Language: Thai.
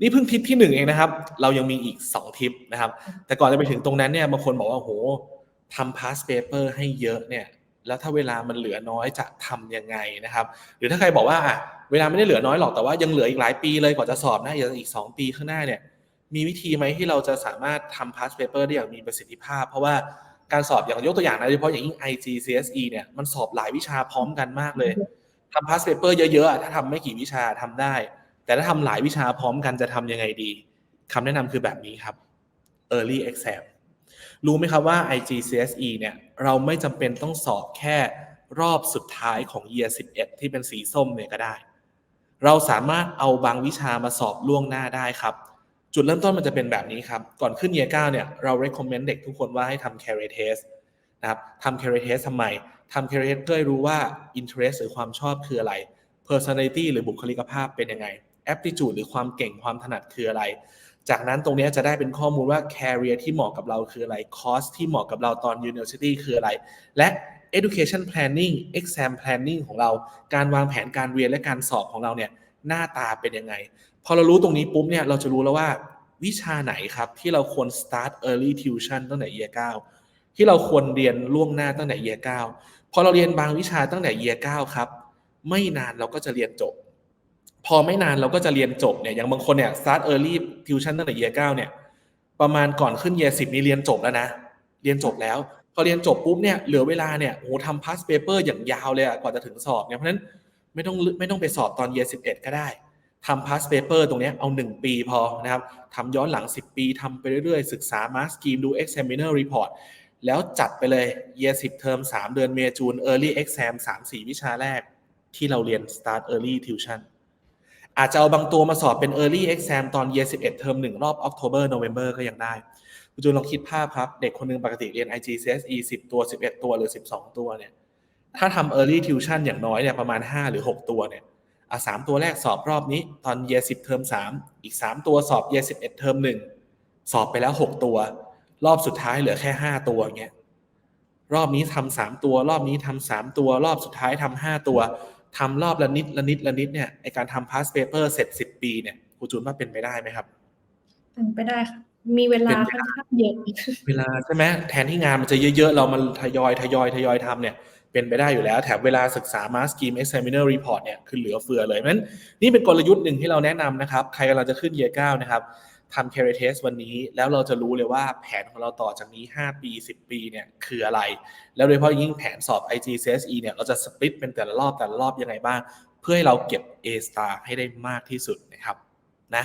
นี่เพิ่งทิปที่หนึ่งเองนะครับ เรายังมีอีกสองทิปนะครับ แต่ก่อนจะไปถึงตรงนั้นเนี่ยบางคนบอกว่าโหทำ past paper ให้เยอะเนี่ยแล้วถ้าเวลามันเหลือน้อยจะทำยังไงนะครับ หรือถ้าใครบอกว่าอะเวลาไม่ได้เหลือน้อยหรอกแต่ว่ายังเหลืออีกหลายปีเลยกว่าจะสอบนะอีกสองปีข้างหน้าเนี่ยมีวิธีไหมที่เราจะสามารถทำ past paper ได้อย่างมีประสิทธิภาพ เพราะว่าการสอบอย่างยกตัวอย่างนะโดยเฉพาะอย่างยิ่ง IG CSE เนี่ยมันสอบหลายวิชาพร้อมกันมากเลยทำ past paper เยอะๆอะถ้าทำไม่กี่วิชาทำได้ แต่ถ้าทำหลายวิชาพร้อมกันจะทำยังไงดีคำแนะนำคือแบบนี้ครับ early exam รู้ไหมครับว่า IGCSE เนี่ย เราไม่จำเป็นต้องสอบแค่รอบสุดท้ายของ year 11 ที่เป็นสีส้มเนี่ยก็ได้ เราสามารถเอาบางวิชามาสอบล่วงหน้าได้ครับ จุดเริ่มต้นมันจะเป็นแบบนี้ครับ ก่อนขึ้น year 9เนี่ย เรา recommend เด็กทุกคนว่าให้ทำ career test นะครับทำ career test ทำไมทำ career test เพื่อรู้ว่า interest หรือความชอบคืออะไร personality หรือบุคลิกภาพเป็นยังไง aptitude หรือความเก่งความถนัดคืออะไร จากนั้นตรงนี้จะได้เป็นข้อมูลว่า career ที่เหมาะกับเราคืออะไร course ที่เหมาะกับเราตอน university คืออะไร และ education planning exam planning ของเรา การวางแผนการเรียนและการสอบของเราเนี่ยหน้าตาเป็นยังไง พอเรารู้ตรงนี้ปุ๊บเนี่ยเราจะรู้แล้วว่าวิชาไหนครับที่เราควร start early tuition ตั้งแต่ year 9 ที่เราควรเรียนล่วงหน้าตั้งแต่ year 9 พอเราเรียนบางวิชาตั้งแต่ year 9 ครับ ไม่นานเราก็จะเรียนจบ พอไม่นานเราก็จะเรียนจบเนี่ยอย่างบางคนเนี่ย start early tuition ตั้งแต่ year 9เนี่ย ประมาณก่อนขึ้น year 10นี่เรียนจบแล้วนะ เรียนจบแล้ว พอเรียนจบปุ๊บเนี่ยเหลือเวลาเนี่ยโอ้โหทำ past paper อย่างยาวเลยอะกว่าจะถึงสอบเนี่ยเพราะฉะนั้นไม่ต้องไม่ต้องไปสอบตอน year 11ก็ได้ทำ past paper ตรงนี้เอา 1 ปีพอนะครับทำย้อนหลัง 10 ปีทำไปเรื่อยๆ ศึกษา mass scheme ดู examiner report แล้วจัดไปเลย year 10 เทอม 3 เดือนเมษจูน early exam 3-4 วิชาแรก ที่เราเรียน start early tuition อาจจะเอาบางตัวมาสอบเป็น early exam ตอน year 11 เทอม1 รอบ October November ก็ยังได้คุณจูนลองคิดภาพครับ เด็กคนหนึงปกติเรียน IGCSE 10 ตัว 11 ตัวหรือ 12 ตัวเนี่ยถ้าทำ early tuition อย่างน้อยเนี่ยประมาณ 5 หรือ 6 ตัวเนี่ยอะสามตัวแรกสอบรอบนี้ตอน year 10 เทอม3 อีก 3 ตัวสอบ year 11 เทอม1 สอบไปแล้ว 6 ตัว รอบสุดท้ายเหลือแค่ 5 ตัวเงี้ยรอบนี้ทำสามตัว รอบนี้ทำสามตัว รอบสุดท้ายทำห้าตัว ทำรอบละนิดละนิดละนิดเนี่ยไอการทำ past paper เสร็จสิบปีเนี่ยครูจูนว่าเป็นไปได้ไหมครับเป็นไปได้ค่ะมีเวลาเป็นไปค่ได้อนข้างเยอะเวลาใช่ไหมแทนที่งานมันจะเยอะๆ เรามันทยอยทยอยทยอยทำเนี่ยเป็นไปได้อยู่แล้ว แถมเวลาศึกษา mass scheme examiner report เนี่ยคือเหลือเฟือเลยเพราะฉะนั้นนี่เป็นกลยุทธ์หนึ่งที่เราแนะนำนะครับ ใครกำลังจะขึ้น year 9นะครับ ทำ career test วันนี้ แล้วเราจะรู้เลยว่าแผนของเราต่อจากนี้ 5 ปี 10 ปีเนี่ยคืออะไร แล้วโดยเฉพาะยิ่งแผนสอบ IGCSE เนี่ยเราจะสปิตเป็นแต่ละรอบแต่ละรอบยังไงบ้าง เพื่อให้เราเก็บ A star ให้ได้มากที่สุดนะครับนะ